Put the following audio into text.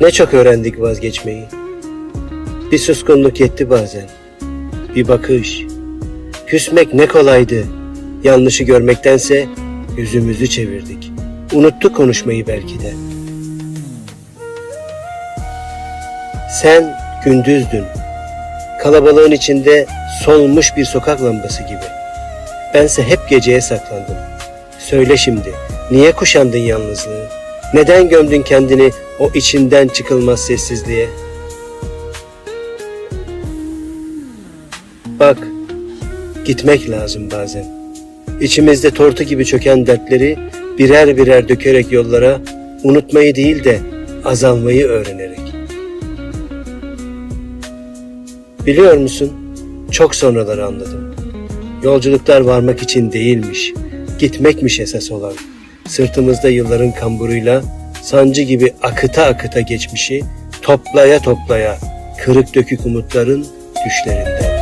Ne çok öğrendik vazgeçmeyi. Bir suskunluk yetti bazen. Bir bakış. Küsmek ne kolaydı. Yanlışı görmektense yüzümüzü çevirdik. Unuttuk konuşmayı belki de. Sen gündüzdün. Kalabalığın içinde solmuş bir sokak lambası gibi. Bense hep geceye saklandım. Söyle şimdi, niye kuşandın yalnızlığı? Neden gömdün kendini o içinden çıkılmaz sessizliğe? Bak, gitmek lazım bazen. İçimizde tortu gibi çöken dertleri birer birer dökerek yollara unutmayı değil de azalmayı öğrenerek. Biliyor musun? Çok sonraları anladım. Yolculuklar varmak için değilmiş, gitmekmiş esas olan. Sırtımızda yılların kamburuyla sancı gibi akıta akıta geçmişi toplaya toplaya kırık dökük umutların düşlerinden.